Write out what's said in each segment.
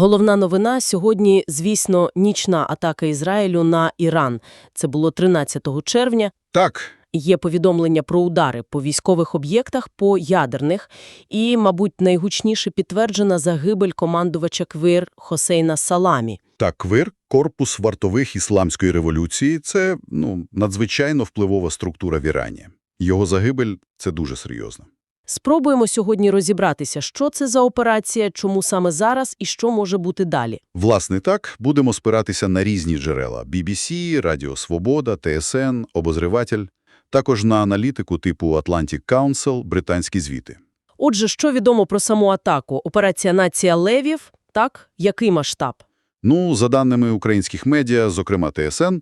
Головна новина сьогодні, звісно, нічна атака Ізраїлю на Іран. Це було 13 червня. Так, Є повідомлення про удари по військових об'єктах, по ядерних, і, мабуть, найгучніше підтверджена загибель командувача КВИР Хосейна Саламі. та КВИР – корпус вартових ісламської революції – це ну, надзвичайно впливова структура в Ірані. Його загибель – це дуже серйозно. Спробуємо сьогодні розібратися, що це за операція, чому саме зараз і що може бути далі. Власне так, будемо спиратися на різні джерела – BBC, Радіо Свобода, ТСН, Обозриватель, також на аналітику типу Atlantic Council, британські звіти. Отже, що відомо про саму атаку? Операція «Нація Левів», так? Який масштаб? Ну, за даними українських медіа, зокрема ТСН,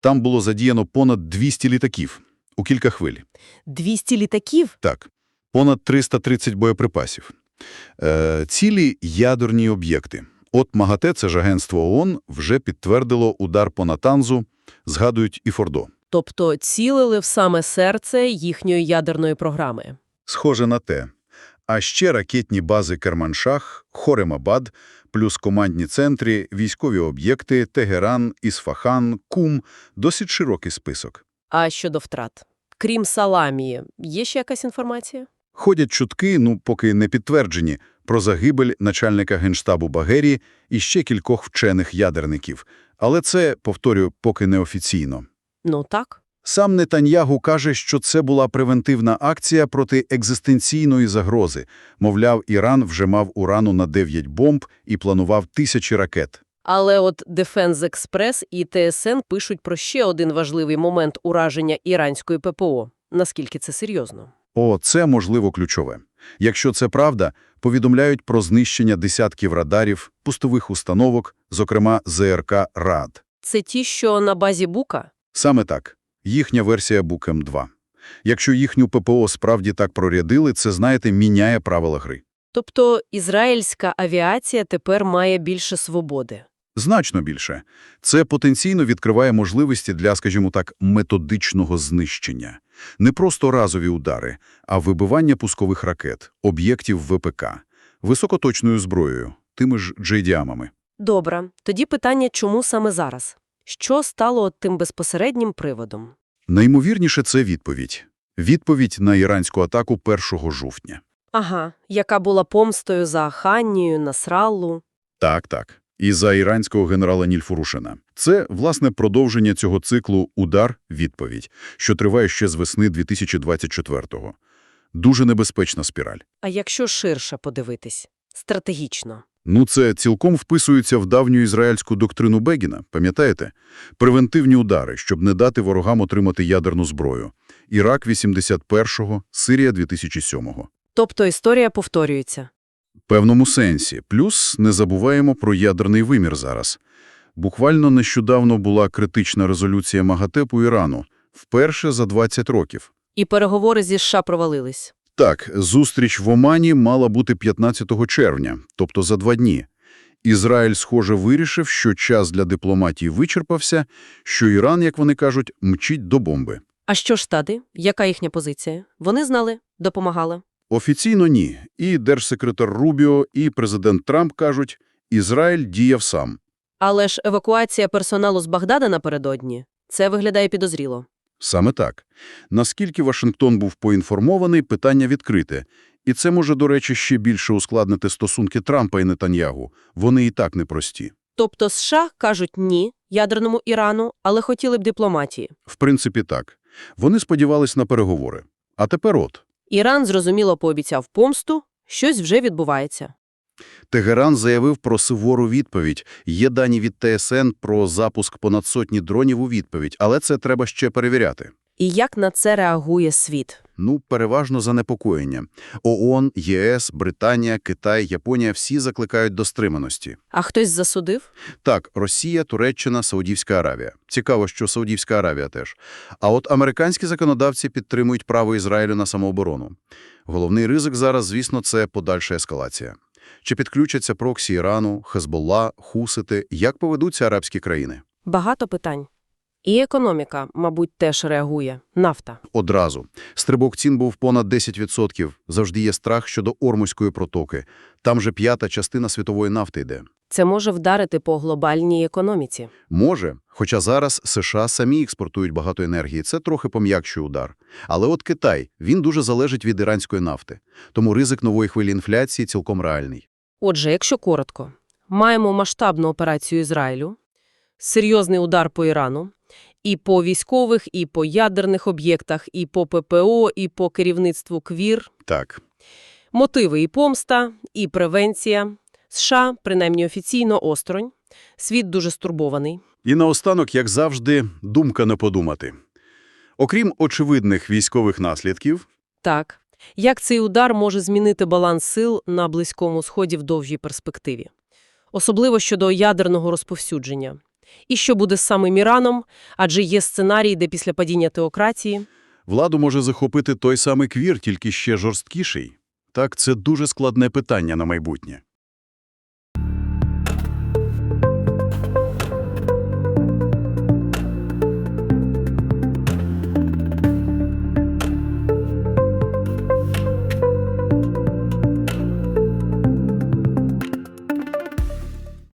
там було задіяно понад 200 літаків у кілька хвиль. 200 літаків? Так, понад 330 боєприпасів. Е, цілі ядерні об'єкти. От МАГАТЕ, це ж агентство ООН, вже підтвердило удар по Натанзу, згадують і Фордо. Тобто цілили в саме серце їхньої ядерної програми. Схоже на те. А ще ракетні бази Керманшах, Хоремабад, плюс командні центри, військові об'єкти, Тегеран, Ісфахан, Кум – досить широкий список. А щодо втрат? Крім Саламії, є ще якась інформація? Ходять чутки, ну поки не підтверджені, про загибель начальника Генштабу Багерії і ще кількох вчених ядерників. Але це, повторюю, поки неофіційно. Ну так. Сам Нетаньягу каже, що це була превентивна акція проти екзистенційної загрози. Мовляв, Іран вже мав урану на 9 бомб і планував тисячі ракет. Але от Defense Express і ТСН пишуть про ще один важливий момент ураження іранської ППО. Наскільки це серйозно? О, це, можливо, ключове. Якщо це правда, повідомляють про знищення десятків радарів, пустових установок, зокрема ЗРК РАД. Це ті, що на базі Бука? Саме так. Їхня версія Букем-2. Якщо їхню ППО справді так прорядили, це, знаєте, міняє правила гри. Тобто ізраїльська авіація тепер має більше свободи. Значно більше. Це потенційно відкриває можливості для, скажімо так, методичного знищення. Не просто разові удари, а вибивання пускових ракет, об'єктів ВПК, високоточною зброєю, тими ж джейдіамами. Добре. Тоді питання, чому саме зараз? Що стало тим безпосереднім приводом? Найімовірніше це відповідь. Відповідь на іранську атаку 1 жовтня. Ага, яка була помстою за Ханнію, Насраллу. Так, так. І за іранського генерала Нільфурушина. Це, власне, продовження цього циклу «Удар-відповідь», що триває ще з весни 2024-го. Дуже небезпечна спіраль. А якщо ширше подивитись? Стратегічно. Ну, це цілком вписується в давню ізраїльську доктрину Бегіна, пам'ятаєте? Превентивні удари, щоб не дати ворогам отримати ядерну зброю. Ірак 81-го, Сирія 2007-го. Тобто історія повторюється. Певному сенсі. Плюс не забуваємо про ядерний вимір зараз. Буквально нещодавно була критична резолюція МАГАТЕ по Ірану. Вперше за 20 років. І переговори зі США провалились. Так, зустріч в Омані мала бути 15 червня, тобто за два дні. Ізраїль, схоже, вирішив, що час для дипломатії вичерпався, що Іран, як вони кажуть, мчить до бомби. А що ж Штати? Яка їхня позиція? Вони знали, допомагали. Офіційно ні. І держсекретар Рубіо, і президент Трамп кажуть, Ізраїль діяв сам. Але ж евакуація персоналу з Багдада напередодні – це виглядає підозріло. Саме так. Наскільки Вашингтон був поінформований, питання відкрите. І це може, до речі, ще більше ускладнити стосунки Трампа і Нетаньягу. Вони і так непрості. Тобто США кажуть «ні» ядерному Ірану, але хотіли б дипломатії. В принципі, так. Вони сподівались на переговори. А тепер от. Іран, зрозуміло, пообіцяв помсту, щось вже відбувається. Тегеран заявив про сувору відповідь. Є дані від ТСН про запуск понад сотні дронів у відповідь, але це треба ще перевіряти. І як на це реагує світ? Ну, переважно занепокоєння. ООН, ЄС, Британія, Китай, Японія – всі закликають до стриманості. А хтось засудив? Так, Росія, Туреччина, Саудівська Аравія. Цікаво, що Саудівська Аравія теж. А от американські законодавці підтримують право Ізраїлю на самооборону. Головний ризик зараз, звісно, це подальша ескалація. Чи підключаться проксі Ірану, Хезболла, Хусити? Як поведуться арабські країни? Багато питань. І економіка, мабуть, теж реагує. Нафта. Одразу. Стрибок цін був понад 10%. Завжди є страх щодо Ормузької протоки. Там же п'ята частина світової нафти йде. Це може вдарити по глобальній економіці. Може, хоча зараз США самі експортують багато енергії, це трохи пом'якшує удар. Але от Китай, він дуже залежить від іранської нафти, тому ризик нової хвилі інфляції цілком реальний. Отже, якщо коротко, маємо масштабну операцію Ізраїлю, серйозний удар по Ірану, і по військових, і по ядерних об'єктах, і по ППО, і по керівництву КВІР. Так, Мотиви і помста, і превенція. США, принаймні офіційно, осторонь. Світ дуже стурбований. І наостанок, як завжди, думка не подумати. Окрім очевидних військових наслідків, Так. Як цей удар може змінити баланс сил на Близькому Сході в довгій перспективі? Особливо щодо ядерного розповсюдження. І що буде з самим Іраном, адже є сценарій, де після падіння теократії владу може захопити той самий квір, тільки ще жорсткіший. Так, це дуже складне питання на майбутнє.